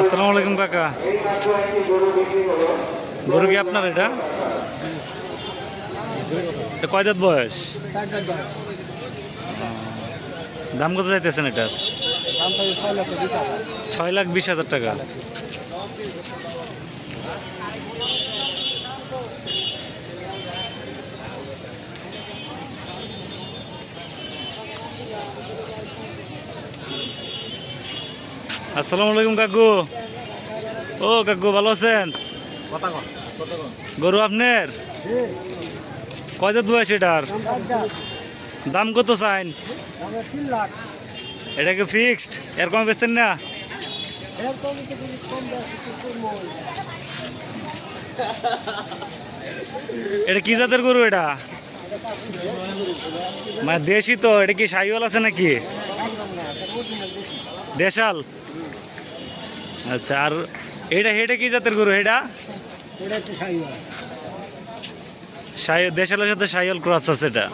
আসসালামু আলাইকুম, কাকা। গরু কি আপনার এটা? কয়দাত কয় দাঁত বয়স? দাম কত চাইতেছেন এটার? ছয় লাখ বিশ হাজার টাকা। আসসালামু আলাইকুম, কাকু। ও, কাকু, ভালো আছেন? গরু আপনার? কয় দাঁত বয়স এটার? দাম কত চাইন? এটা কি ফিক্সড এর কম বেচতেন না। এটা কি জাতের গরু এটা? মানে দেশি তো, এটা কি সাইওয়াল আছে নাকি? দেশাল? আচ্ছা আর এটা হেটা কি জাতের গরু এটা? দেশালের সাথে সাইল ক্রস আছে এটা।